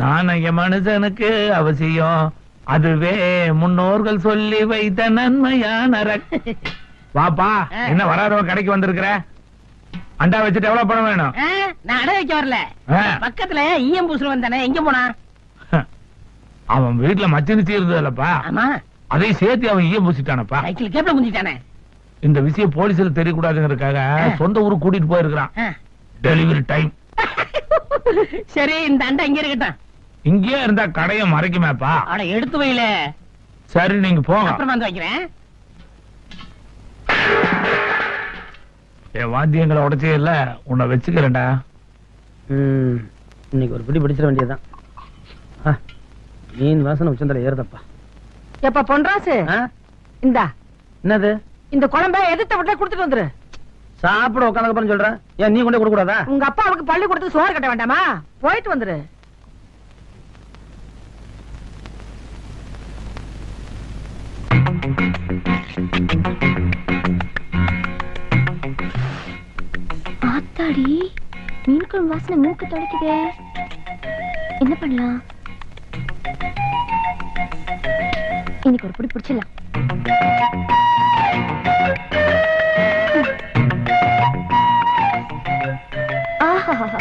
நாணய மனுஷனுக்கு அவசியம். அதுவே முன்னோர்கள் சொல்லி வைத்த நன்மையான வாப்பா என்ன வராதவன் கடைக்கு வந்திருக்கிற? அண்டா வச்சுட்டு எவ்வளவு பணம் வேணும். நான் அடை வைக்க வரல. பக்கத்துல ஈயம் பூசுல வந்தானே எங்க போனா அவன் வீட்டுல மச்சினிச்சு இருந்ததுலப்பா ஆமா. அதையும் சேர்த்து அவன் ஈய பூசிட்டானப்பா. சைக்கிள் கேப்ல முந்திட்டானே இந்த விஷயம் போலீஸ்ல தெரியக்கூடாதுங்கிறதுக்காக. சொந்த ஊருக்கு கூட்டிட்டு போயிருக்கிறான். டெலிவரி டைம் சரி இந்த அண்டை இங்க இருக்கட்டும். இங்கேயே இருந்தா கடையை மறைக்குமேப்பா. அட எடுத்து வைல சரி நீங்க போங்க. அப்புறமா வந்து வைக்கிறேன். என் வாத்தியங்களை உடைச்சே இல்ல உன்னை வச்சுக்கிறேன்டா. இன்னைக்கு ஒரு பிடி பிடிச்சிட வேண்டியதுதான். ஆ, மீன் வாசனை உச்சந்தல ஏறுதப்பா. எப்ப பொன்ராசு? ஆ? இந்தா. என்னது? இந்த குழம்ப எதிர்த்த விட்டு கொடுத்துட்டு வந்துரு. சாப்பிட உட்காந்து சொல்றேன் ஏன் நீ கொண்டு கொடுக்க கூடாதா உங்க அப்பாவுக்கு பள்ளி கொடுத்து சோறு கட்ட வேண்டாமா? போயிட்டு வந்துரு. ஆத்தாடி மீன் குழம்பு வாசனை மூக்கு தொலைக்குதே. என்ன பண்ணலாம்? இன்னைக்கு ஒரு புடி பிடிச்சிடலாம். ஆஹா.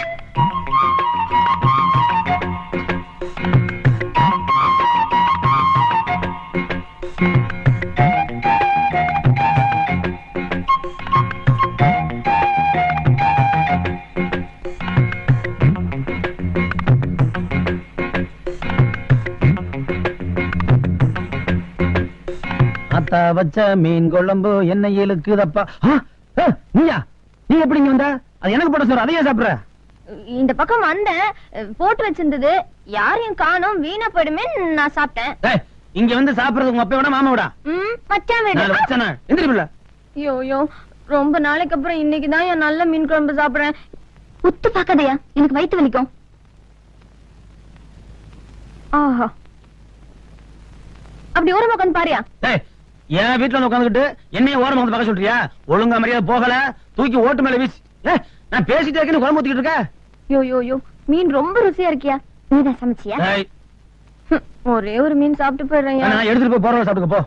அத்தா வச்ச மீன் குழம்பு என்ன இழுக்குதப்பா. நீயா? நீ எப்படி இங்க வந்த? அது எனக்கு போட சொல்ற அதையே சாப்பிடுற. இந்த பக்கம் வந்தேன். போட்டு வச்சிருந்தது. யாரையும் காணோம். வீணா போயிடுமே நான் சாப்பிட்டேன். இங்க வந்து சாப்பிடுறது உங்க அப்பா விட மாமா விடா ம் மச்சான் வீடு. நான் வச்சனா எந்திரி பிள்ளை. ஐயோ ரொம்ப நாளைக்கு அப்புறம் இன்னைக்கு தான் என் நல்ல மீன் குழம்பு சாப்பிடுறேன். உத்து பார்க்காதயா எனக்கு வயித்து வலிக்கும். ஆஹா. அப்படி ஓரமா உட்காந்து பாரியா. என் வீட்டுல வந்து உட்காந்துக்கிட்டு என்னைய ஓரமா வந்து பார்க்க சொல்றியா? ஒழுங்கா மரியாதை போகல. தூக்கி ஓட்டு மேல வீசி. நான் பேசிட்டே இருக்கேன்னு குழம்பு ஊத்திக்கிட்டு இருக்க? யோ யோ யோ மீன் ரொம்ப ருசியா இருக்கியா? நீதான் சமைச்சியா? ஏய், ஹம், ஒரே ஒரு மீன் சாப்பிட்டு போயிடுறேன் நான் எடுத்துட்டு போய் போறவங்க சாப்பிட்டுக்க போ.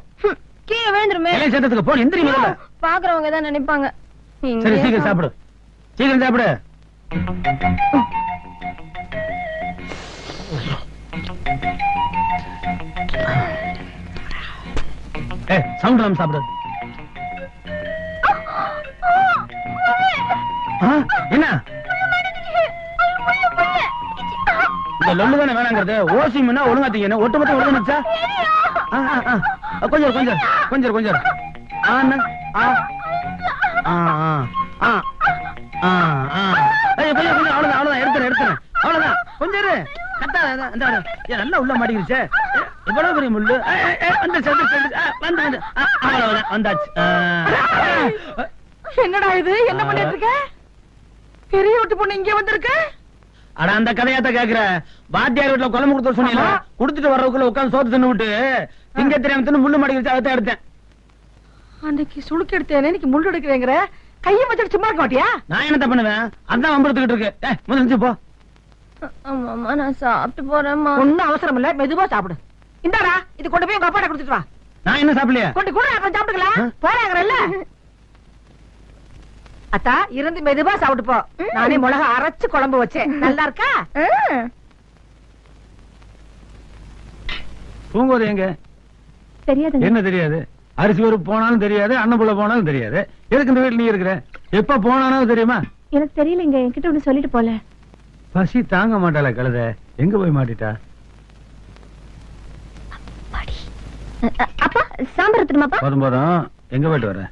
கீழே விழுந்துருமே. இலையை சேர்த்ததுக்கு போ எந்திரி முதல்ல. பாக்குறவங்க தான் நினைப்பாங்க. சரி சீக்கிரம் சாப்பிடு. சீக்கிரம் சாப்பிடு. சவுண்ட் இல்லாம சாப்பிடு என்ன இந்த லொல்லு தானே வேணாங்கிறது ஓசி மீனா ஒழுங்கா தீங்க ஒட்டு மட்டும் ஒழுங்கா கொஞ்சம் கொஞ்சம் கொஞ்சம் இரு, கொஞ்சம் இரு. ஆ, என்ன? ஆ. ஆ, கொஞ்சம், கொஞ்சம், அவ்வளவுதான், அவ்வளவுதான், எடுத்துறேன், எடுத்துறேன். அவ்வளவுதான். கொஞ்சம் இரு. நல்லா உள்ள மாட்டிக்கிருச்சே. இவ்வளவு பெரிய முள்ளு. வந்து, வந்து. அவ்வளவுதான், வந்தாச்சு. என்னடா இது? என்ன பண்ணிட்டு இருக்க பெரிய வீட்டு பொண்ணு இங்க வந்திருக்க? அட அந்த கதையாத்த கேக்குற. வாத்தியார் வீட்டுல குழம்பு கொடுத்து சொன்னீங்க. கொடுத்துட்டு வர்றதுக்குள்ள உட்காந்து சோத்து தின்னு விட்டு திங்க தெரியாம தின்னு முள்ளு மாட்டிக்கிருச்சு அதை தான் எடுத்தேன். அன்னைக்கு சுளுக்கு எடுத்தேனே இன்னைக்கு முள்ளு எடுக்கிறேங்கிற. கையை வச்சுட்டு சும்மா இருக்க மாட்டியா? நான் என்னத்த பண்ணுவேன்? அதான் வம்பெடுத்துக்கிட்டு இருக்கு. நிச்சு போ. ஆமாமா நான் சாப்பிட்டு போறேம்மா. ஒண்ணும் அவசரம் இல்ல மெதுவா சாப்பிடு. இந்தாடா இது கொண்டு போய் உங்க அப்பாட்ட கொடுத்துட்டு வா. நான் என்ன சாப்பிடலையா? கொண்டு கூட அப்புறம் சாப்பிட்டுக்கலாம்? போறாங்கல்ல அத்தா இருந்து மெதுவா சாப்பிட்டு போ. நானே மிளகா அரைச்சு குழம்பு வச்சேன். நல்லா இருக்கா? ஆ. தூங்குவது எங்க? தெரியாதுங்க. என்ன தெரியாது? அரிசி ஒரு போனாலும் தெரியாது அன்னப்புள்ள போனாலும் தெரியாது. எதுக்கு இந்த வீட்டுல நீ இருக்கிற? எப்ப போனாலும் தெரியுமா? எனக்கு தெரியலங்க. என்கிட்ட ஒண்ணு சொல்லிட்டு போல. பசி தாங்க மாட்டாள கழுத? எங்க போய் மாட்டிட்டா? அப்பா சாம்பார் எடுத்துருமாப்பா போதும் போதும். எங்க போயிட்டு வர?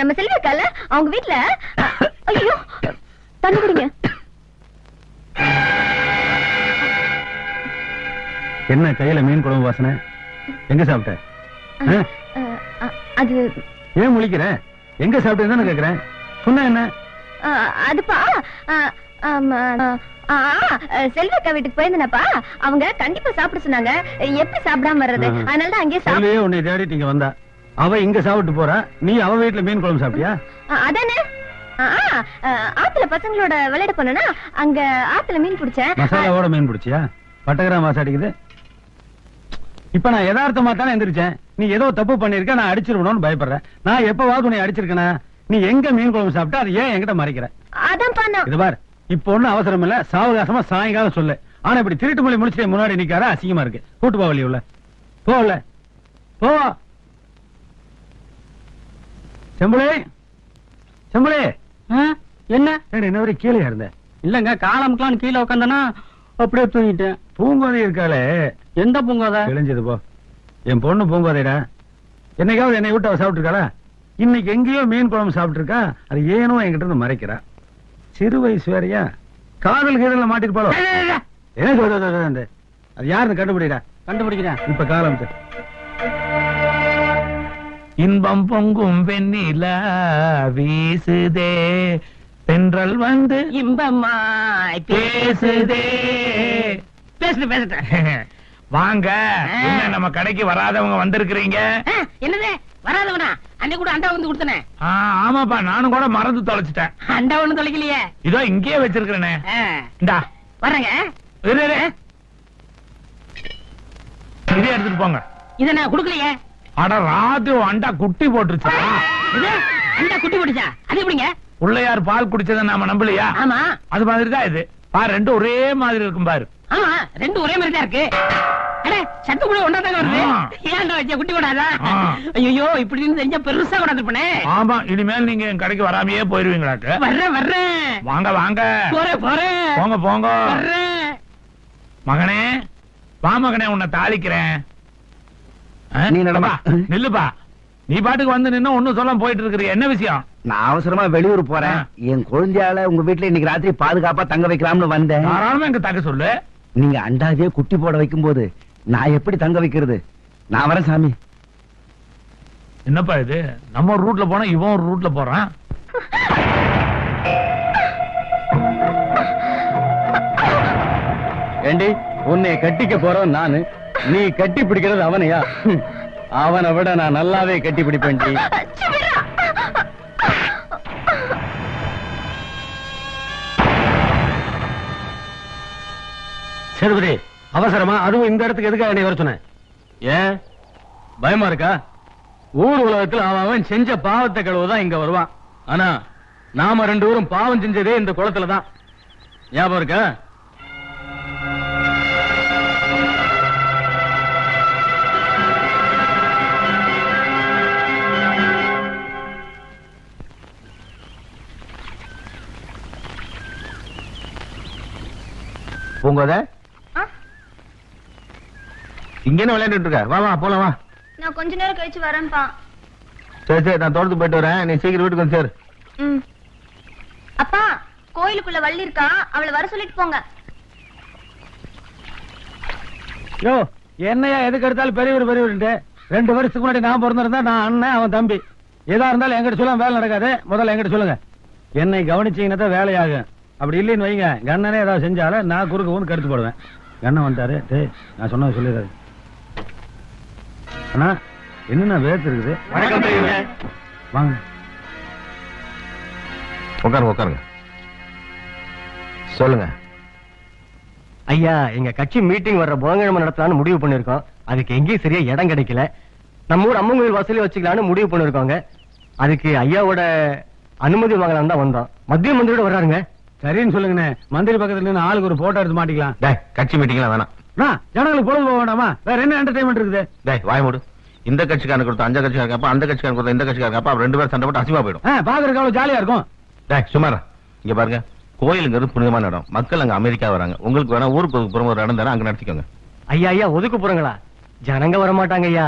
நம்ம செல்வி இருக்கால அவங்க வீட்ல ஐயோ தண்ணி குடிங்க. என்ன கையில மீன் குழம்பு வாசனை? எங்க சாப்பிட்ட? அது ஏன் முழிக்கிற? எங்க சாப்பிட்டேன்னு கேக்குறேன். சொன்ன என்ன? அதுப்பா ஆ, ஆமா, ஆ, ஆ, செல்வி அக்கா வீட்டுக்கு போயிருந்தேனப்பா. அவங்க கண்டிப்பா சாப்பிட சொன்னாங்க. எப்படி சாப்பிடாம வர்றது? ஆ. அதனால தான் அங்கேயே சாப்பிட சொல்லியே உன்னை தேடிட்டு இங்க வந்தா. அவ இங்க சாப்பிட்டு போறா. நீ அவ வீட்டுல மீன் குழம்பு சாப்பிட்டியா? அதானே? ஆத்துல பசங்களோட விளையாட போனா அங்க ஆத்துல மீன் பிடிச்சேன். மசாலாவோட மீன் பிடிச்சியா? பட்டகிராம் வாசம் அடிக்குது. இப்ப நான் யதார்த்தமா தானே எந்திரிச்சேன். நீ ஏதோ தப்பு பண்ணிருக்க நான் அடிச்சிருக்கணும்னு பயப்படுறேன். நான் எப்பவாவது உன்னை அடிச்சிருக்கேனா? நீ எங்க மீன் குழம்பு சாப்பிட்டா அது ஏன் என்கிட்ட மறைக்கிற? அதான் பார். இப்ப ஒண்ணும் அவசரம் இல்ல. சாவகாசமா சாயங்காலம் சொல்லு. ஆனா இப்படி திருட்டு மொழி முடிச்சுட்டு முன்னாடி நிக்காத அசிங்கமா இருக்கு. கூட்டு போ வழி உள்ள போல. போ. செம்புளே செம்புளே என்ன? இன்ன வரைக்கும் கீழே இருந்த? இல்லங்க காலமுக்கெல்லாம் கீழே உட்காந்தனா அப்படியே தூங்கிட்டேன். பூங்கோதை இருக்காளே. எந்த பூங்காத? கிழிஞ்சது போ. என் பொண்ணு பூங்கோதைடா. என்னைக்காவது என்னை விட்டு அவ சாப்பிட்டுருக்காளா? இன்னைக்கு எங்கேயோ மீன் குழம்பு சாப்பிட்டுருக்கா. அது ஏனோ என்கிட்ட இருந்து மறைக்கிறா. சிறு வயசு வேறையா? காதல் கீதல மாட்டிட்டு போல? என்ன சொல்றது அது யாருன்னு கண்டுபிடிடா. கண்டுபிடிக்கிறேன். இப்ப காலம் இன்பம் பொங்கும் வெண்ணிலா வீசுதே. தென்றல் வந்து இன்பமாய் பேசுதே. பேசுட்டு பேசுட்டேன் வாங்க. நம்ம கடைக்கு வராதவங்க வந்திருக்கிறீங்க? என்னது? வராதவனா? அன்னைக்கு கூட அண்டா வந்து கொடுத்தனே. ஆமாப்பா நானும் கூட மறந்து தொலைச்சிட்டேன். அண்டா ஒண்ணு தொலைக்கலையே. இதோ இங்கேயே வச்சிருக்கிறேனே. இந்தா. இரு. இதே எடுத்துட்டு போங்க. இத நான் கொடுக்கலையே. அட ராத்திரி அண்டா குட்டி போட்டுருச்சு? இது அண்டா குட்டி போட்டுச்சா? அது எப்படிங்க பிள்ளையார் பால் குடிச்சதை நாம நம்பலையா? ஆமா. அது மாதிரி தான் இது. பாரு ரெண்டும் ஒரே மாதிரி இருக்கும் பாரு. ஆமா ரெண்டும் ஒரே மாதிரி தான் இருக்கு. சத்து கூட ஒன்றா தாங்க வருது. ஏன்டா வச்ச குட்டி போடாதா ஆ. ஐயோ இப்படின்னு தெரிஞ்சா பெருசா கொண்டாந்துருப்பனே. ஆமா இனிமேல் நீங்க என் கடைக்கு வராமையே போயிருவீங்களாக்கு வர்றேன் வர்றேன். வாங்க வாங்க. போறேன் போறேன் போங்க போங்க. வர்றேன். மகனே வா மகனே உன்னை தாளிக்கிறேன். ஆ? நீ நடமா. நில்லுப்பா. நீ பாட்டுக்கு வந்து நின்னு ஒண்ணும் சொல்லாம போயிட்டு இருக்கிறீ என்ன விஷயம்? நான் அவசரமா வெளியூர் போறேன். என் குழந்தையால உங்க வீட்டுல இன்னைக்கு ராத்திரி பாதுகாப்பா தங்க வைக்கலாம்னு வந்தேன். தாராளமா எங்க தக்க சொல்லு. நீங்க அண்டாவே குட்டி போட வைக்கும் போது நான் எப்படி தங்க வைக்கிறது? நான் வரேன் சாமி. என்னப்பா இது? நம்ம ஒரு ரூட்ல போனா இவன் ஒரு ரூட்ல போறான். ஏண்டி உன்னை கட்டிக்க போறோம் நானு. நீ கட்டி பிடிக்கிறது அவனையா. அவனை விட நான் நல்லாவே கட்டி பிடிப்பேன்டி சேதுபதி அவசரமா? அதுவும் இந்த இடத்துக்கு எதுக்காக என்னை வர சொன்ன? ஏன்? பயமா இருக்கா? ஊர் உலகத்தில் அவன் அவன் செஞ்ச பாவத்தை கழுவுதான் இங்க வருவான். ஆனா நாம ரெண்டு ஊரும் பாவம் செஞ்சதே இந்த குளத்துல தான். ஞாபகம் இருக்கா? பூங்கோத இங்க என்ன விளையாண்டுட்டு இருக்க. வா வா போலாம் வா. நான் கொஞ்ச நேரம் கழிச்சு வரேன்ப்பா சரி சரி நான் தோட்டத்துக்கு போயிட்டு வரேன். நீ சீக்கிரம் வீட்டுக்கு வந்து சேரு. ம். அப்பா கோயிலுக்குள்ள வள்ளி இருக்கா? அவளை வர சொல்லிட்டு போங்க. யோ என்னையா எதுக்கு எடுத்தாலும் பெரியவர் பெரியவர்ன்ட்டு? ரெண்டு வருஷத்துக்கு முன்னாடி நான் பிறந்திருந்தா நான் அண்ணன் அவன் தம்பி. எதா இருந்தாலும் எங்கிட்ட சொல்ல வேலை நடக்காது. முதல்ல எங்கிட்ட சொல்லுங்க. என்னை கவனிச்சீங்கன்னா தான் வேலையாகும். அப்படி இல்லைன்னு வைங்க. கண்ணனே ஏதாவது செஞ்சாலும் நான் குறுக்க வந்து கருத்து போடுவேன். கண்ணன் வந்துட்டாரு. டேய் நான் சொன்னது சொல்லிடுறாரு அண்ணா என்னண்ணா வேர்த்து இருக்குது. வாங்க. உட்காருங்க உட்காருங்க. சொல்லுங்க. ஐயா எங்க கட்சி மீட்டிங் வர்ற புதன்கிழமை நடத்தலாம்னு முடிவு பண்ணிருக்கோம் அதுக்கு எங்கேயும் சரியா இடம் கிடைக்கல. நம்ம ஊர் அம்மன் கோயில் வசூலி வச்சுக்கலாம்னு முடிவு பண்ணிருக்கோங்க அதுக்கு ஐயாவோட அனுமதி வாங்கலாம் தான் வந்தோம். மத்திய மந்திரியோட வர்றாருங்க. சரின்னு சொல்லுங்கண்ணே. மந்திரி பக்கத்துல நின்று ஆளுக்கு ஒரு போட்டோ எடுத்து மாட்டிக்கலாம். டேய் கட்சி மீட்டிங்லாம் வேணாம். அண்ணா, ஜனங்களுக்கு பொழுது போக வேண்டாமா? வேற என்ன என்டர்டைன்மெண்ட் இருக்குது? டேய் வாய் மூடு. இந்த கட்சிக்காரன் கொடுத்த அந்த கட்சிக்காரன் அப்ப அந்த கட்சிக்காரன் கொடுத்த இந்த கட்சிக்காரன் அப்ப ரெண்டு பேரும் சண்டை போட்டு அசிமா போயிடும். பாக்குறதுக்கு அவ்வளவு ஜாலியா இருக்கும். டேய் சுமார் இங்க பாருங்க. கோயிலுங்கிறது புனிதமான இடம். மக்கள் அங்க அமெரிக்கா வராங்க. உங்களுக்கு வேணா ஊருக்கு புறம் ஒரு இடம் தரேன் அங்க நடத்திக்கோங்க. ஐயா ஐயா ஒதுக்கு போறங்களா? ஜனங்க வர மாட்டாங்க ஐயா.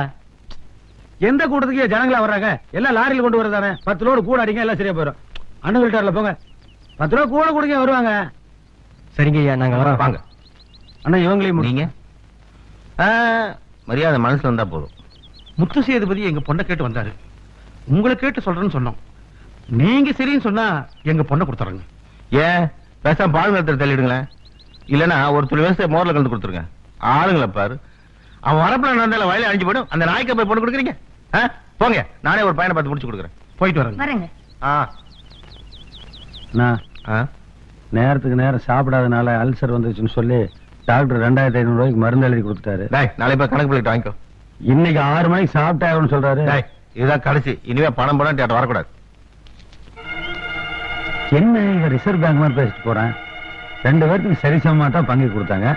எந்த கூட்டத்துக்கு ஜனங்களா வர்றாங்க? எல்லாம் லாரியில் கொண்டு வரதானே பத்து லோடு கூட அடிங்க எல்லாம் சரியா போயிடும். அண்ணன் வீட்டார்ல போங்க. பத்து ரூபா கூட கொடுங்க வருவாங்க. சரிங்க ஐயா நாங்க வரோம். வாங்க. அண்ணா இவங்களையும் நீங்க? ஆ, மரியாதை மனசுல வந்தா போதும். முத்து சேதுபதி எங்க பொண்ணை கேட்டு வந்தாரு. உங்களை கேட்டு சொல்றேன்னு சொன்னோம். நீங்க சரின்னு சொன்னா எங்க பொண்ணை கொடுத்துறங்க. ஏன்? பேசாம பால் நிலத்தில் தள்ளிடுங்களேன். இல்லனா ஒரு துளி வயசு மோர்ல கலந்து கொடுத்துருங்க. ஆளுங்களை பாரு. அவன் வரப்புல நடந்தால வயல அழிஞ்சு போயிடும். அந்த நாய்க்கு போய் பொண்ணு கொடுக்குறீங்க? ஆ? போங்க. நானே ஒரு பையனை பார்த்து முடிச்சு கொடுக்குறேன். போயிட்டு வரேங்க. வரேங்க. ஆ? நேரத்துக்கு நேரம் சாப்பிடாதனால அல்சர் வந்துச்சுன்னு சொல்லி டாக்டர் ரெண்டாயிரத்தி ஐநூறு ரூபாய்க்கு மருந்து எழுதி கொடுத்துட்டாரு. நாளைக்கு போய் கணக்கு பிள்ளைகிட்ட வாங்கிக்கோ. இன்னைக்கு ஆறு மணிக்கு சாப்பிட்டாகணும்னு சொல்றாரு. இதுதான் கடைசி. இனிமே பணம் போனா தேட்டர் வரக்கூடாது. என்ன இங்க ரிசர்வ் பேங்க் மாதிரி பேசிட்டு போறேன்? ரெண்டு பேர்த்துக்கு சரிசமமா தான் பங்கு கொடுத்தாங்க.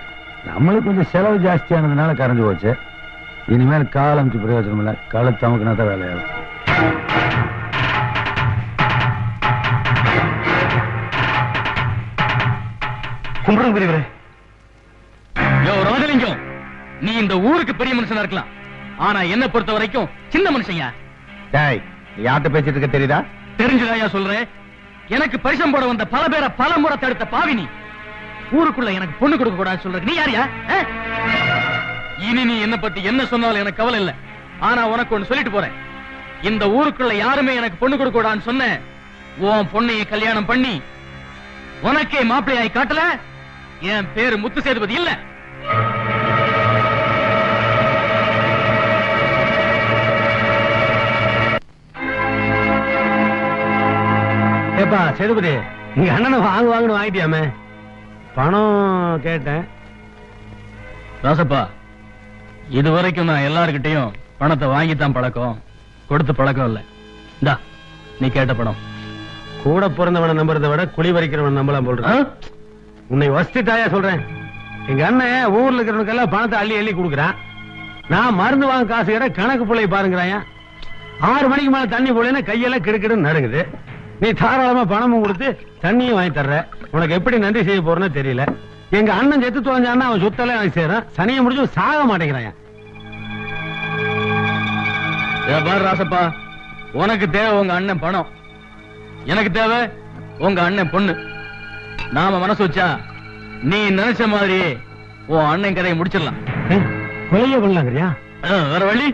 நம்மளுக்கு கொஞ்சம் செலவு ஜாஸ்தியானதுனால கரைஞ்சு போச்சு. இனிமேல் கால் அமைச்சு பிரயோஜனம் இல்லை. கழுத்து அமுக்குனா தான் வேலையாகும். கும்பிடுங்க பெரியவரே. நீ இந்த ஊருக்கு பெரிய மனுஷனா இருக்கலாம். ஆனா என்ன பொறுத்த வரைக்கும் சின்ன மனுஷன்யா டேய் நீ யார்கிட்ட பேசிட்டு இருக்க தெரியுதா? தெரிஞ்சுதாயா சொல்றேன். எனக்கு பரிசம் போட வந்த பல பேரை பல முறை தடுத்த பாவி நீ ஊருக்குள்ள எனக்கு பொண்ணு கொடுக்க கூடாது சொல்ற நீ யாரியா? இனி நீ என்ன பத்தி என்ன சொன்னாலும் எனக்கு கவலை இல்ல. ஆனா உனக்கு ஒண்ணு சொல்லிட்டு போறேன். இந்த ஊருக்குள்ள யாருமே எனக்கு பொண்ணு கொடுக்க கூடாதுன்னு சொன்ன உன் பொண்ணைய கல்யாணம் பண்ணி உனக்கே மாப்பிள்ளையாய் காட்டல. என் பேரு முத்து சேதுபதி இல்ல. ஏப்பா சேதுபதி இங்க அண்ணனை வாங்க வாங்கன்னு வாங்கிட்டியாமே? பணம் கேட்டேன். ராசப்பா இதுவரைக்கும் நான் எல்லார்கிட்டயும் பணத்தை வாங்கித்தான் பழக்கம் கொடுத்து பழக்கம் இல்ல. இந்தா நீ கேட்ட பணம். கூட பிறந்தவனை நம்புறதை விட குழி வரைக்கிறவன் நம்பலாம்? இருக்கு. உன்னை வசதிட்டாயா சொல்றேன். எங்க அண்ணன் ஊர்ல இருக்கிறவனுக்கெல்லாம் பணத்தை அள்ளி அள்ளி கொடுக்குறான். நான் மருந்து வாங்க காசு கேட்ட கணக்கு பிள்ளை பாருங்கிறாயா. ஆறு மணிக்கு மேல தண்ணி போலேன்னா கையெல்லாம் கிடுக்கிடுன்னு நடுங்குது. நீ தாராளமா பணமும் கொடுத்து தண்ணியும் வாங்கி தர்ற. உனக்கு எப்படி நன்றி செய்ய போறேன்னு தெரியல. எங்க அண்ணன் செத்து தொலைஞ்சான்னா அவன் சுத்தல எனக்கு செய்யறான் சனியை முடிச்சு சாக மாட்டேங்கிறான் ராசப்பா உனக்கு தேவை உங்க அண்ணன் பணம். எனக்கு தேவை உங்க அண்ணன் பொண்ணு. நாம மனசு வச்சா நீ நினைச்ச மாதிரி உன் அண்ணன் கதையை முடிச்சிடலாம். கொலைய பண்ணலாங்கிறியா வேற வழி?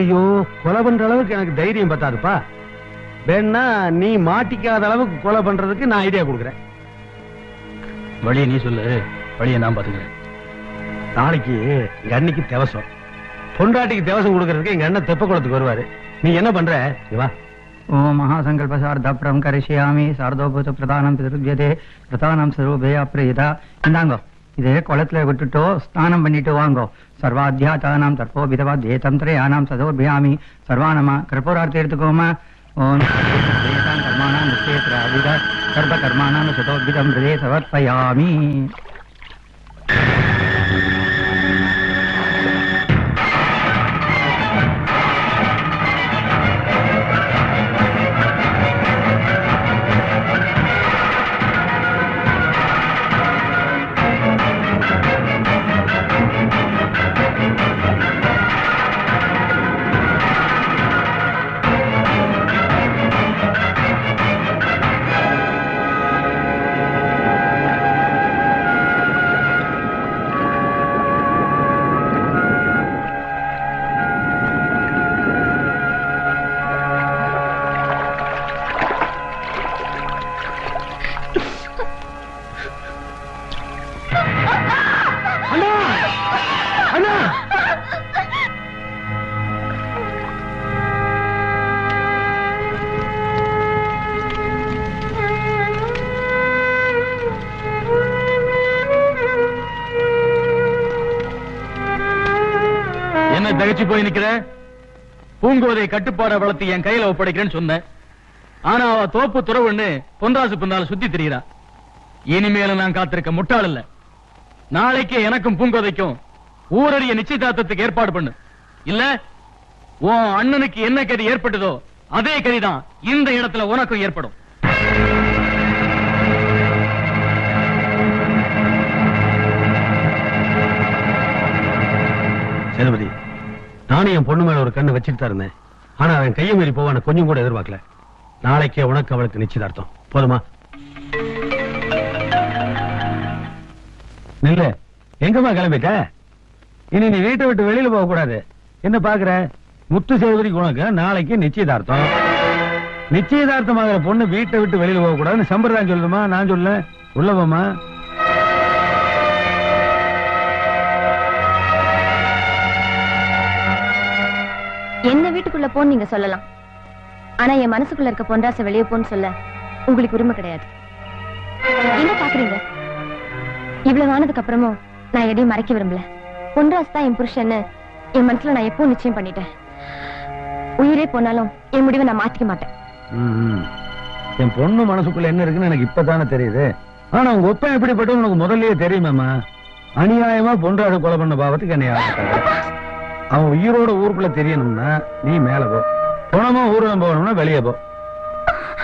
ஐயோ கொலை பண்ற அளவுக்கு எனக்கு தைரியம் பத்தாதுப்பா. வேணா நீ மாட்டிக்காத அளவுக்கு கொலை பண்றதுக்கு நான் ஐடியா கொடுக்குறேன். வழியை நீ சொல்லு. வழியை நான் பாத்துக்கிறேன் நாளைக்கு எங்க அன்னைக்கு தேவசம். பொண்டாட்டிக்கு தேவசம் கொடுக்கறதுக்கு எங்க அண்ணன் தெப்ப குளத்துக்கு வருவாரு. நீ என்ன பண்ற? வா. ஓம் மகாசங்கல்ப சார்த்தப்ரம் கரிஷ்யாமி சார்தோபூத பிரதானம் பிதருபியதே பிரதானம் சர்வபே அப்ரேதா. இந்தாங்கோ இதே குளத்துல விட்டுட்டோ ஸ்நானம் பண்ணிட்டு வாங்கோ. சர்வாத்தியாத்தானாம் தற்போ விதவா தேதம் திரையானாம் சதோர்பியாமி. சர்வானமா கற்பூரார்த்தி எடுத்துக்கோமா? ओम कर्माणाम निश्चेत्राविद हृदय समर्पयामी। என்ன தகச்சு போய் நிக்கிற? பூங்கோதை கட்டுப்பாட வளர்த்து என் கையில ஒப்படைக்கிறேன்னு சொன்ன. ஆனா அவ தோப்பு துறவுன்னு பொன்ராசு பின்னால சுத்தி திரியிறா. இனிமேல நான் காத்திருக்க முட்டாள் இல்ல. நாளைக்கு எனக்கும் பூங்கோதைக்கும் ஊரறிய நிச்சயதார்த்தத்துக்கு ஏற்பாடு பண்ணு. இல்ல உன் அண்ணனுக்கு என்ன கதி ஏற்பட்டதோ அதே கதிதான் இந்த இடத்துல உனக்கும் ஏற்படும். சேதுபதி நானும் என் பொண்ணு மேல ஒரு கண்ணு வச்சுட்டு தான் இருந்தேன். ஆனா அவன் கையை மீறி போவான கொஞ்சம் கூட எதிர்பார்க்கல. நாளைக்கே உனக்கு அவளுக்கு நிச்சயதார்த்தம். போதுமா? நில்ல. எங்கம்மா கிளம்பிட்ட? இனி நீ வீட்டை விட்டு வெளியில போக கூடாது. என்ன பாக்குற? முத்து சேதுபதிக்கு உனக்கு நாளைக்கு நிச்சயதார்த்தம். நிச்சயதார்த்தமாகிற பொண்ணு வீட்டை விட்டு வெளியில போக கூடாதுன்னு சம்பிரதாயம் சொல்லுமா? நான் சொல்ல. உள்ளவம்மா வீட்டுக்குள்ள போன்னு நீங்க சொல்லலாம். ஆனா என் மனசுக்குள்ள இருக்க பொன்ராச வெளியே போன்னு சொல்ல உங்களுக்கு உரிமை கிடையாது. என்ன பாக்குறீங்க? இவ்வளவு ஆனதுக்கு அப்புறமும் நான் எதையும் மறைக்க விரும்பல. பொன்ராஸ் தான் என் புருஷன்னு என் மனசுல நான் எப்பவும் நிச்சயம் பண்ணிட்டேன். உயிரே போனாலும் என் முடிவை நான் மாத்திக்க மாட்டேன். என் பொண்ணு மனசுக்குள்ள என்ன இருக்குன்னு எனக்கு இப்பதானே தெரியுது. ஆனா உங்க ஒப்பன் எப்படிப்பட்ட உனக்கு முதல்லயே தெரியுமாமா அநியாயமா பொன்றாட கொலை பண்ண பாவத்துக்கு என்னை ஆசைப்பட்டாங்க. அவன் உயிரோட ஊருக்குள்ள தெரியணும்னா நீ மேல போ. பணமா ஊர்வலம் போகணும்னா வெளியே போ.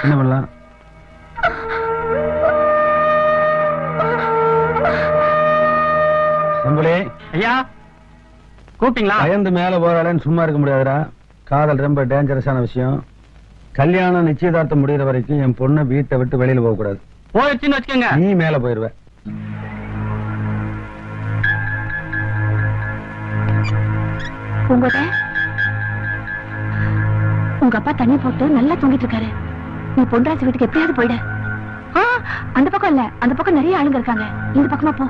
என்ன பண்ணலாம்? சம்பளே ஐயா கூப்பிட்டீங்களா? பயந்து மேல போறாளேன்னு சும்மா இருக்க முடியாதுடா. காதல் ரொம்ப டேஞ்சரஸான விஷயம். கல்யாணம் நிச்சயதார்த்தம் முடியிற வரைக்கும் என் பொண்ணை வீட்டை விட்டு வெளியில போக கூடாது போயிடுச்சுன்னு வச்சுக்கோங்க. நீ மேல போயிருவ. உங்கள்கிட்ட உங்க அப்பா தண்ணி போட்டு நல்லா தூங்கிட்டு இருக்காரு. நீ பொன்ராசி வீட்டுக்கு எப்படியாவது போயிட. அந்த பக்கம் இல்ல. அந்த பக்கம் நிறைய ஆளுங்க இருக்காங்க. இந்த பக்கமா போ.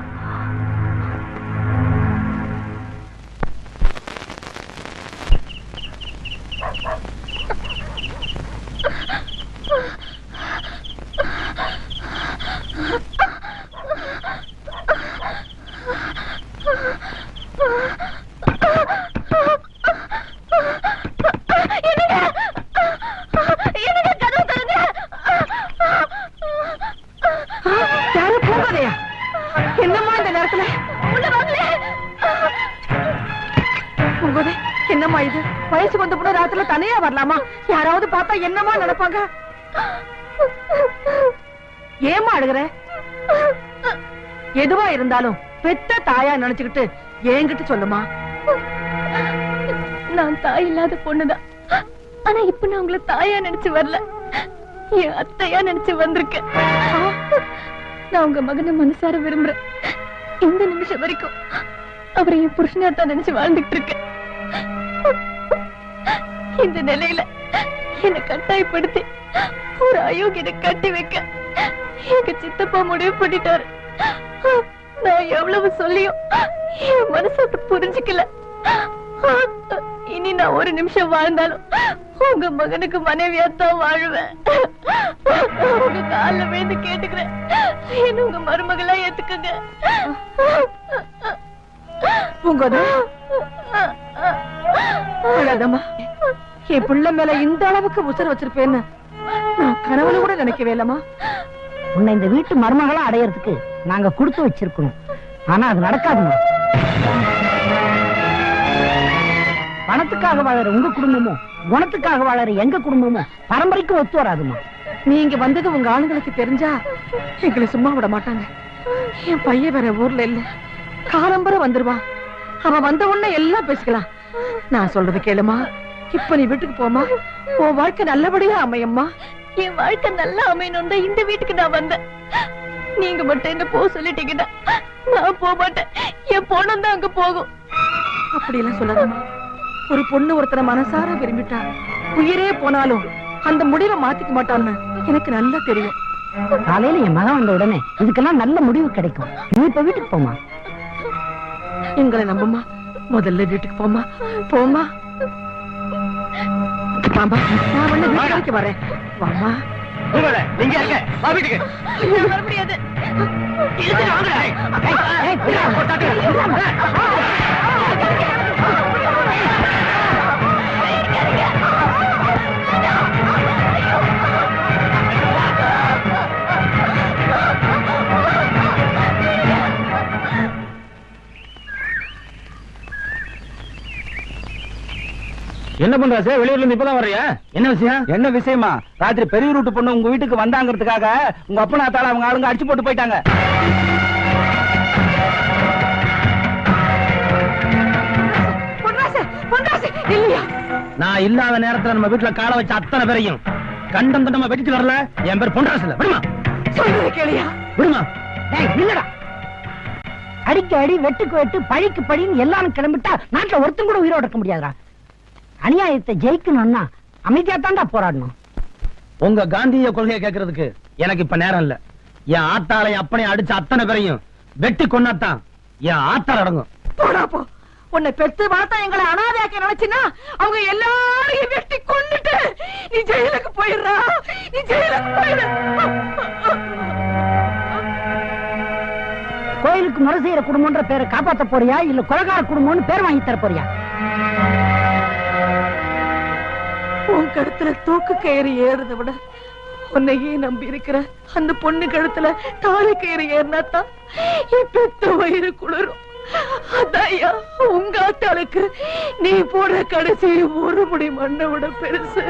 என்னம்மா இந்த நேரத்துல? என்னம்மா இது? வயசுக்கு வந்த பொண்ணு ராத்திரில தனியா வரலாமா? யாராவது பார்த்தா என்னம்மா நினைப்பாங்க? ஏம்மா அழுகுற? எதுவா இருந்தாலும் பெத்த தாயா நினைச்சுக்கிட்டு என்கிட்ட சொல்லுமா? நான் தாய் இல்லாத பொண்ணுதான். ஆனா இப்ப நான் உங்களை தாயா நினைச்சு வரல. என் அத்தையா நினைச்சு வந்திருக்கேன். நான் உங்க மகனை மனசார விரும்புறேன். இந்த நிமிஷம் வரைக்கும் அவரை என் புருஷனா தான் நினைச்சு வாழ்ந்துட்டு இருக்கேன். இந்த நிலையில என்னை கட்டாயப்படுத்தி ஒரு அயோக்கியனை கட்டி வைக்க எங்க சித்தப்பா முடிவு பண்ணிட்டாரு. நான் எவ்வளவு சொல்லியும் என் மனசு அதை புரிஞ்சுக்கல. இனி நான் ஒரு நிமிஷம் வாழ்ந்தாலும் உங்க மகனுக்கு மனைவியா தான் வாழுவேன். உங்க கால்ல விழுந்து கேட்டுக்கிறேன். என்ன உங்க மருமகளா ஏத்துக்குங்க. பூங்கோதை அழாதம்மா என் பிள்ளை மேல இந்த அளவுக்கு உசர் வச்சிருப்பேன்னு நான் கனவுல கூட நினைக்கவே இல்லம்மா. உன்னை இந்த வீட்டு மருமகளா அடையறதுக்கு நாங்க கொடுத்து வச்சிருக்கணும். ஆனா அது நடக்காதுமா பணத்துக்காக வாழற உங்க குடும்பமும் குணத்துக்காக வாழற எங்க குடும்பமும் பரம்பரைக்கு ஒத்து வராதுமா? நீங்க வந்தது உங்க ஆளுங்களுக்கு தெரிஞ்சா எங்களை சும்மா விட மாட்டாங்க. என் பையன் வேற ஊர்ல இல்ல. காலம்பர வந்துருவான். அவன் வந்த உடனே எல்லாம் பேசிக்கலாம். நான் சொல்றது கேளுமா? இப்ப நீ வீட்டுக்கு போமா? உன் வாழ்க்கை நல்லபடியா அமையம்மா? என் வாழ்க்கை நல்லா அமையணும் தான் இந்த வீட்டுக்கு நான் வந்தேன். நீங்க மட்டும் என்ன போக சொல்லிட்டீங்கன்னா நான் போக மாட்டேன் என் பொண்ணும் தான் அங்க போகும். அப்படி எல்லாம் சொல்லாதம்மா. ஒரு பொண்ணு ஒருத்தனை மனசார விரும்பிட்டா உயிரே போனாலும் அந்த முடிவை மாத்திக்க மாட்டான்னு எனக்கு நல்லா தெரியும் காலையில என் மகன் வந்த உடனே இதுக்கெல்லாம் நல்ல முடிவு கிடைக்கும் நீ இப்ப வீட்டுக்கு போமா எங்களை நம்புமா முதல்ல வீட்டுக்கு போமா போமா வாமா நான் வந்து வீட்டு வரைக்கும் வரேன் வாமா நீங்க இருக்க வா வீட்டுக்கு நான் வர முடியாது என்ன பண்ற சார் வெளியூர்ல இருந்து இப்பதான் வர்றியா? என்ன விஷயம்? என்ன விஷயமா? ராத்திரி பெரிய ரூட்டு பொண்ணு உங்க வீட்டுக்கு வந்தாங்கிறதுக்காக உங்க அப்பனா தால அவங்க ஆளுங்க அடிச்சு போட்டு போயிட்டாங்க. நான் இல்லாத நேரத்துல நம்ம வீட்டுல காலை வச்ச அத்தனை பேரையும் கண்டம் தண்டமா வெட்டிட்டு வரல? என் பேர் பொன்ராசு இல்ல விடுமா? சொல்றது கேளியா? விடுமா? டேய், இல்லடா அடிக்கு அடி வெட்டுக்கு வெட்டு பழிக்கு பழின்னு எல்லாரும் கிளம்பிட்டா நாட்டுல ஒருத்தன் கூட உயிரோட இருக்க முடியாதுடா. அநியாயத்தை ஜெயிக்கணும்னா அமைதியா தான்டா போராடணும். உங்க காந்திய கொள்கையை கேட்கறதுக்கு எனக்கு இப்ப நேரம் இல்ல. என் ஆத்தாளை அப்பனை அடிச்ச அத்தனை பேரையும் வெட்டி கொண்டாத்தான் என் ஆத்தாள் அடங்கும். போடா போ. உன்னை பெத்து வளர்த்தா எங்களை அனாதையாக்க நினைச்சினா அவங்க எல்லாரையும் வெட்டி கொண்டுட்டு நீ ஜெயிலுக்கு போயிடுறா. நீ ஜெயிலுக்கு போயிடு. கோயிலுக்கு முறை செய்யற குடும்பம்ன்ற பேரை காப்பாத்த போறியா? இல்ல கொலகார குடும்பம்னு பேர் வாங்கி தர போறியா? உன் கழுத்துல தூக்கு கயிறு ஏறுத விட உன்னையே நம்பி இருக்கிற அந்த பொண்ணு கழுத்துல தாலி கயிறு ஏறினாத்தான் என் பெத்த வயிறு குளிரும். அதையா உங்க ஆத்தாளுக்கு நீ போடுற கடைசி ஒரு முடி மண்ணை விட பெருசு.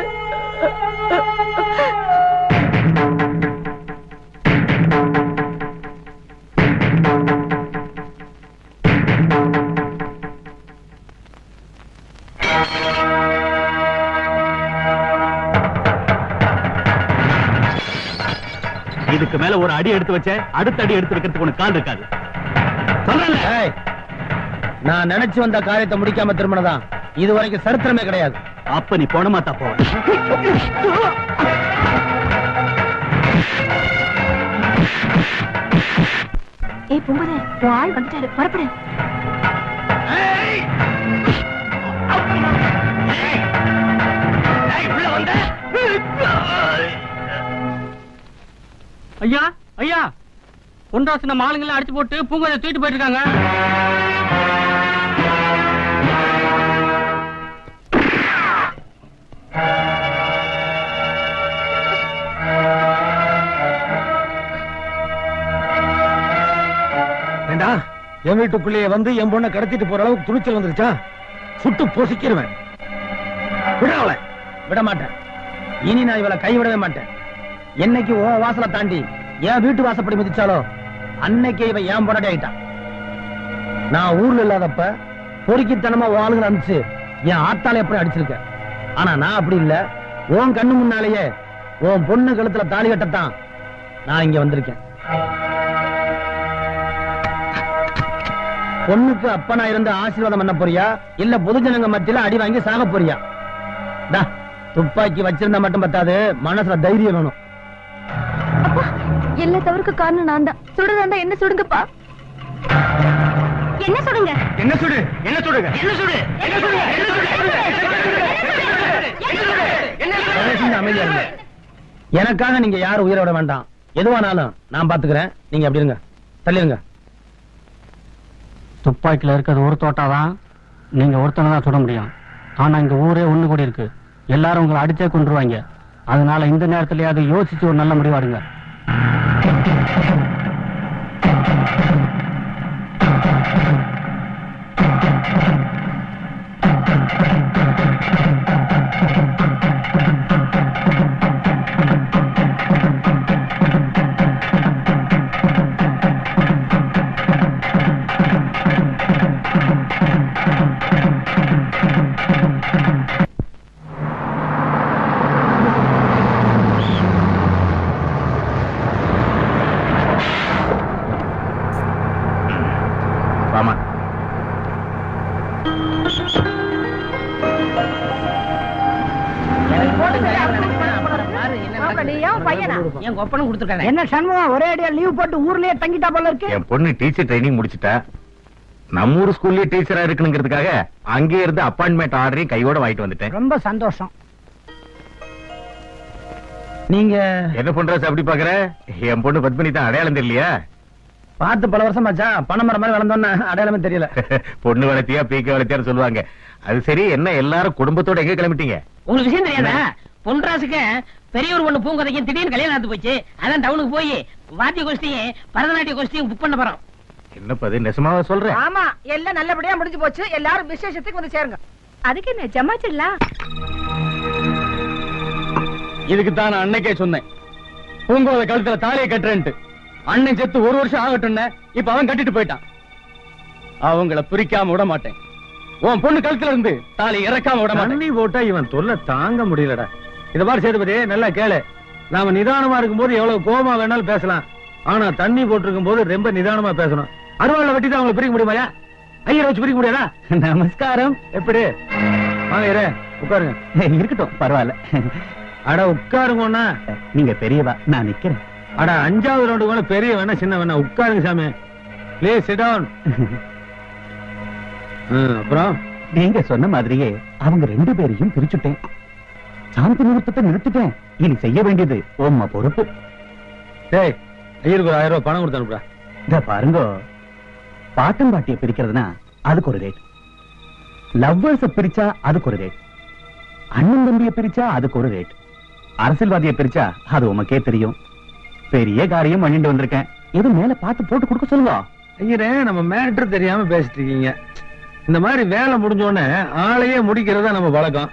மேல ஒரு அடி எடுத்து வச்ச அடுத்த அடி எடுத்து வைக்கிறதுக்கு உனக்கு கால் இருக்காது. நான் நினைச்சு வந்த காரியத்தை முடிக்காம திரும்பினதான். இது வரைக்கும் சரித்திரமே கிடையாது. அப்ப நீ போன மாட்டா போ ஏய் பூங்குதே உன் ஆள் வந்துட்டாரு. புறப்படு. ஐயா ஐயா. பொன்ராசு நம்ம அடிச்சு போட்டு பூங்கோதை தூக்கிட்டு போயிட்டு இருக்காங்க ஏண்டா என் வீட்டுக்குள்ளேயே வந்து என் பொண்ணை கடத்திட்டு போற அளவுக்கு துணிச்சல் வந்துருச்சா? சுட்டு பொசிக்கிருவேன். விட அவளை விட மாட்டேன் இனி நான் இவளை கைவிடவே மாட்டேன். என்னைக்கு ஓ வாசலை தாண்டி என் வீட்டு வாசப்படி மிதிச்சாலோ அன்னைக்கு இவன் என் பொண்டாட்டி ஆயிட்டான் நான் ஊர்ல இல்லாதப்ப பொறுக்கித்தனமா உன் ஆளுங்களை அனுப்பிச்சு என் ஆத்தால எப்படி அடிச்சிருக்க ஆனா நான் அப்படி இல்ல. உன் கண்ணு முன்னாலேயே உன் பொண்ணு கழுத்துல தாலி கட்டத்தான் நான் இங்க வந்திருக்கேன். பொண்ணுக்கு அப்பனா இருந்து ஆசீர்வாதம் பண்ண போறியா? இல்ல பொதுஜனங்க மத்தியில அடி வாங்கி சாக போறியா? டா துப்பாக்கி வச்சிருந்தா மட்டும் பத்தாது மனசுல தைரியம் வேணும். எல்லா தவறுக்கு காரணம் நான் தான் சுடுறதா இருந்தா என்ன சுடுங்கப்பா என்ன சுடுங்க என்ன சுடு என்ன சுடுங்க என்ன சுடு அமைதியா இருங்க எனக்காக நீங்க யாரும் உயிரை விட வேண்டாம் எதுவானாலும் நான் பாத்துக்கிறேன் நீங்க அப்படி இருங்க தள்ளிருங்க துப்பாக்கில இருக்கிறது ஒரு தோட்டாதான் நீங்க ஒருத்தனை தான் சுட முடியும் ஆனா இங்க ஊரே ஒண்ணு கூடி இருக்கு எல்லாரும் உங்களை அடிச்சே கொண்டுருவாங்க அதனால இந்த நேரத்திலேயாவது யோசிச்சு ஒரு நல்ல முடிவாடுங்க 嗯ก่งอีก என் ஒப்பனம் கொடுத்துருக்காங்க. என்ன சண்முகம் ஒரே அடியா லீவ் போட்டு ஊர்லயே தங்கிட்டா போல இருக்கு? என் பொண்ணு டீச்சர் ட்ரைனிங் முடிச்சிட்டா. நம்ம ஊர் ஸ்கூல்லயே டீச்சரா இருக்கணுங்கிறதுக்காக அங்கே இருந்து அப்பாயின்மெண்ட் ஆர்டரையும் கையோட வாங்கிட்டு வந்துட்டேன். ரொம்ப சந்தோஷம். நீங்க என்ன பண்ற அப்படி பாக்குற? என் பொண்ணு பத்மினி தான் அடையாளம் தெரியலையா? பார்த்து பல வருஷம் ஆச்சா? பணமரம் மாதிரி வளர்ந்தோன்னு அடையாளமே தெரியல. பொண்ணு வளர்த்தியா பீக்க வளர்த்தியான்னு சொல்லுவாங்க. அது சரி என்ன எல்லாரும் குடும்பத்தோட எங்க கிளம்பிட்டீங்க? உங்களுக்கு விஷயம் தெரியாதா? பொன்ராசுக்கு பெரியவர் ஒண்ணு பூங்கதைக்கும் திடீர்னு கல்யாணம் நடந்து போச்சு. அதான் டவுனுக்கு போய் வாத்திய கோஷ்டியும் பரதநாட்டிய கோஷ்டியும் புக் பண்ண போறோம். என்னப்பா அது நெசமாவா சொல்றேன் ஆமா எல்லாம் நல்லபடியா முடிஞ்சு போச்சு. எல்லாரும் விசேஷத்துக்கு வந்து சேருங்க. அதுக்கு என்ன ஜமாச்சிடலாம் இதுக்கு தான் நான் அன்னைக்கே சொன்னேன். பூங்கோத கழுத்துல தாலியை கட்டுறேன்ட்டு. அண்ணன் செத்து ஒரு வருஷம் ஆகட்டும்னு இப்ப அவன் கட்டிட்டு போயிட்டான். அவங்கள பிரிக்காம விட மாட்டேன். உன் பொண்ணு கழுத்துல இருந்து தாலி இறக்காம விட மாட்டேன். போட்டா இவன் தொல்லை தாங்க முடியலடா. இத பாரு சேதுபதி நல்லா கேளு. நாம நிதானமா இருக்கும்போது எவ்வளவு கோபமா வேணாலும் பேசலாம். ஆனா தண்ணி போட்டிருக்கும் போது ரொம்ப நிதானமா பேசணும். அருவாள்ல வெட்டி தான் அவங்களை பிரிக்க முடியுமாயா ஐயரை வச்சு பிரிக்க முடியாதா? நமஸ்காரம். எப்படி? வாங்க உட்காருங்க. இருக்கட்டும் பரவாயில்ல. அட உட்காருங்கண்ணா. நீங்க பெரியவா நான் நிக்கிறேன். அட அஞ்சாவது ரவுண்டு வேணா பெரிய வேணா சின்ன வேணா உட்காருங்க சாமி. ப்ளீஸ் சிட் டவுன் அப்புறம்? நீங்க சொன்ன மாதிரியே அவங்க ரெண்டு பேரையும் பிரிச்சுட்டேன். சாந்தி முகூர்த்தத்தை நிறுத்திட்டேன். இனி செய்ய வேண்டியது உம்ம பொறுப்பு. டேய் ஐயருக்கு ஒரு ஆயிரம் ரூபாய் பணம் கொடுத்து அனுப்புடா. இந்த பாருங்க. பாட்டன் பாட்டிய பிரிக்கிறதுனா அதுக்கு ஒரு ரேட் லவ்வர்ஸ பிரிச்சா அதுக்கு ஒரு ரேட் அண்ணன் தம்பிய பிரிச்சா அதுக்கு ஒரு ரேட் அரசியல்வாதிய பிரிச்சா அது உமக்கே தெரியும். பெரிய காரியம் பண்ணிட்டு வந்திருக்கேன். எது மேல பார்த்து போட்டு கொடுக்க சொல்லுங்க. ஐயரே நம்ம மேட்ரு தெரியாம பேசிட்டு இருக்கீங்க. இந்த மாதிரி வேலை முடிஞ்ச உடனே ஆளையே முடிக்கிறதா நம்ம வழக்கம்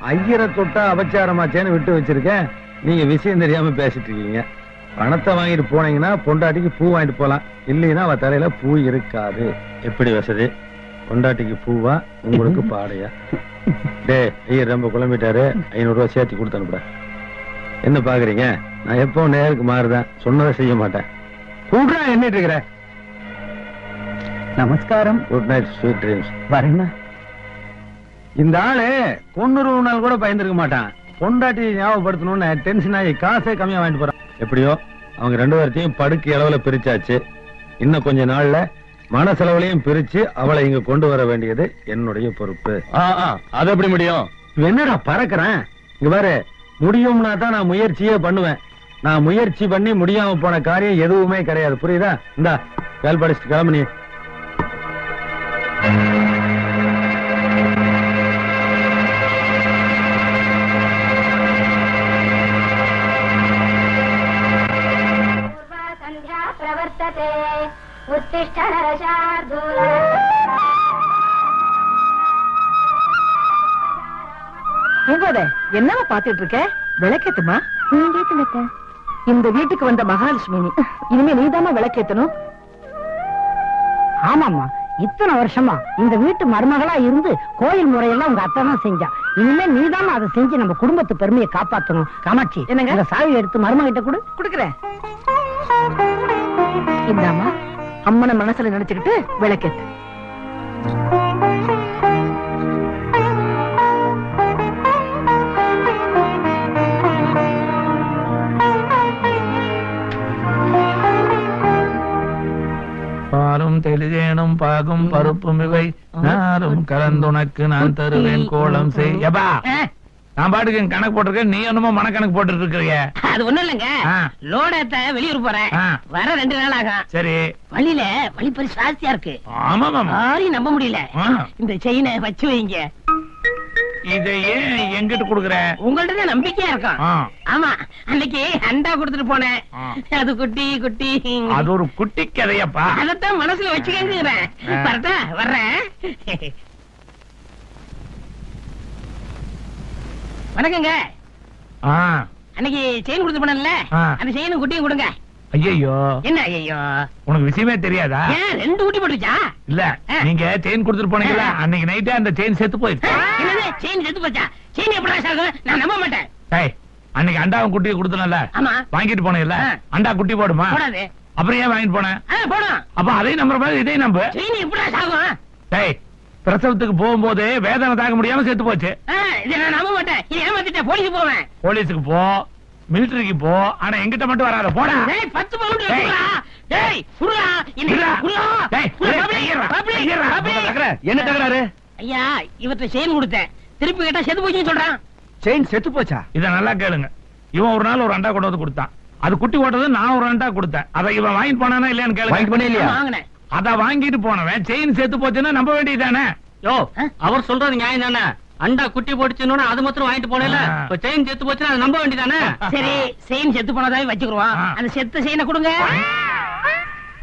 ஐயரை தொட்டா அபச்சாரமாச்சேன்னு விட்டு வச்சிருக்கேன். நீங்க விஷயம் தெரியாம பேசிட்டு இருக்கீங்க. பணத்தை வாங்கிட்டு போனீங்கன்னா பொண்டாட்டிக்கு பூ வாங்கிட்டு போலாம். இல்லைன்னா அவ தலையில பூ இருக்காது. எப்படி வசதி? பொண்டாட்டிக்கு பூவா உங்களுக்கு பாடையா? டே ஐயர் ரொம்ப குழம்பிட்டாரு. ஐநூறு ரூபாய் சேர்த்து கொடுத்து அனுப்புட. என்ன பாக்குறீங்க? நான் எப்பவும் நேருக்கு மாறுதான். சொன்னதை செய்ய மாட்டேன். கூடுறா என்னட்டு இருக்கிற? நமஸ்காரம். குட் நைட் ஸ்வீட் ட்ரீம்ஸ் வரேன்னா இந்த ஆளு கொன்னுருவு நாள் கூட பயந்துருக்க மாட்டான். பொண்டாட்டி ஞாபகப்படுத்தணும்னு டென்ஷன் ஆகி காசே கம்மியா வாங்கிட்டு போறான். எப்படியோ அவங்க ரெண்டு பேர்த்தையும் படுக்கை அளவுல பிரிச்சாச்சு. இன்னும் கொஞ்ச நாள்ல மன செலவுலையும் பிரிச்சு அவளை இங்க கொண்டு வர வேண்டியது என்னுடைய பொறுப்பு. அது எப்படி முடியும்? என்னடா பறக்குறேன்? இங்க பாரு முடியும்னா தான் நான் முயற்சியே பண்ணுவேன். நான் முயற்சி பண்ணி முடியாம போன காரியம் எதுவுமே கிடையாது. புரியுதா? இந்தா வேல் படிச்சுட்டு கிளம்பு என்னவா பாத்துட்டு இருக்க? விளக்கேத்துமா? இந்த வீட்டுக்கு வந்த மகாலட்சுமி இனிமே நீதாமா விளக்கேத்தணும். ஆமாமா இத்தனை வருஷமா இந்த வீட்டு மருமகளா இருந்து கோயில் முறையெல்லாம் உங்க அத்தை தான் செஞ்சா. இனிமே நீதாமா அதை செஞ்சு நம்ம குடும்பத்து பெருமையை காப்பாத்தணும். காமாட்சி என்னங்க? சாவி எடுத்து மருமகிட்ட கொடு. குடுக்குறேன். இந்தாமா அம்மனை மனசுல நினைச்சுக்கிட்டு விளக்கேத்து. பாலும் தெளிதேனும் பாகும் பருப்பும் இவை நாரும் கலந்துனக்கு நான் தருவேன் கோலம் செய். எப்பா ஆ, நான் பாட்டுக்கு கணக்கு போட்டிருக்கேன் நீ என்னமோ மனக்கணக்கு போட்டுட்டு இருக்கிறீங்க அது ஒண்ணும் இல்லைங்க. லோடத்த வெளியூர் போறேன். வர ரெண்டு நாள் ஆகும். சரி. வழியில வழிப்பறி ஜாஸ்தியா இருக்கு. ஆமா யாரையும் நம்ப முடியல. இந்த செயினை வச்சு வைங்க. இதை ஏன் எங்கிட்ட குடுக்குற? உங்கள்ட்ட நம்பிக்கையா இருக்கும். ஆமா அன்னைக்கு அண்டா கொடுத்துட்டு போனேன். அது குட்டி குட்டி. அது ஒரு குட்டி கதையப்பா. அதத்தான் மனசுல வச்சுக்கங்கிறேன். வர்றேன். வணக்கங்க. அன்னைக்கு செயின் கொடுத்து போனேன்ல. ஆ. அந்த செயினும் குட்டியும் கொடுங்க. ஐயோ என்ன ஐயோ உனக்கு விஷயமே தெரியாதா? ரெண்டு குட்டி போட்டுச்சா இல்ல. நீங்க செயின் கொடுத்துட்டு போனீங்கல்ல அன்னைக்கு நைட்டே அந்த செயின் செத்து போயிடுச்சு. செயின் செத்து போச்சா? செயின் எப்படி நான் நம்ப மாட்டேன். அன்னைக்கு அண்டாவும் குட்டியை கொடுத்தனல ஆமா. வாங்கிட்டு போனீங்கல்ல. அண்டா குட்டி போடுமா? போடாது. அப்புறம் ஏன் வாங்கிட்டு போனேன் ஆ, போடும் அப்ப அதையும் நம்புற மாதிரி இதையும் நம்பு. செயின் எப்படி சாகும்? டேய் பிரசவத்துக்கு போகும்போது வேதனை தாங்க முடியாம செத்து போச்சு. இதை நான் நம்ப மாட்டேன். இது ஏமாத்திட்டேன் போலீஸ் போவேன். போலீஸுக்கு போ மிலிட்டரிக்கு போ ஆனா எங்கிட்ட மட்டும் வராத போடா. டேய் பத்து பவுண்ட். குடுறா. டேய் குடுறா. இன்னைக்கு. குடுறா. டேய். பப்ளி. என்ன தகராறு? ஐயா இவர்ட்ட செயின் கொடுத்தேன். திருப்பி கேட்டா செத்து போச்சுன்னு சொல்றான். செயின் செத்து போச்சா? இத நல்லா கேளுங்க. இவன் ஒரு நாள் ஒரு அண்டா கொண்டு வந்து கொடுத்தான். அது குட்டி போட்டது நான் ஒரு அண்டா கொடுத்தேன். அதை இவன் வாங்கிட்டு போனானா இல்லையான்னு கேளுங்க. போனே இல்லையா? வாங்கினேன். அத வாங்கிட்டு போனவன் செயின் செத்து போச்சுன்னா நம்ப வேண்டியதானே யோ அவர் சொல்றது நியாயம் தானே? அண்டா குட்டி போட்டுச்சுன்னு அது மாத்திரம் வாங்கிட்டு போனேல. இப்ப செயின் செத்து போச்சுன்னா அதை நம்ப வேண்டியதானே சரி செயின் செத்து போனதாவே வச்சுக்கிருவோம். ஆ. அந்த செத்த செயினை கொடுங்க.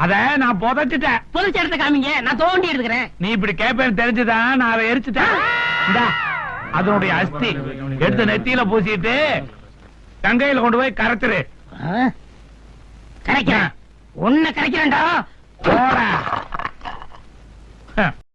அத நான் புதைச்சிட்டேன். புதுச்ச இடத்த காமிங்க. நான் தோண்டி எடுத்துக்கிறேன். நீ இப்படி கேப்பேன்னு தெரிஞ்சுதான் நான் அதை எரிச்சுட்டேன். அதனுடைய அஸ்தி. எடுத்து நெத்தியில பூசிட்டு கங்கையில கொண்டு போய் கரைச்சிரு கரைக்கிறேன். உன்னை கரைக்கிறேன்டா. Bora!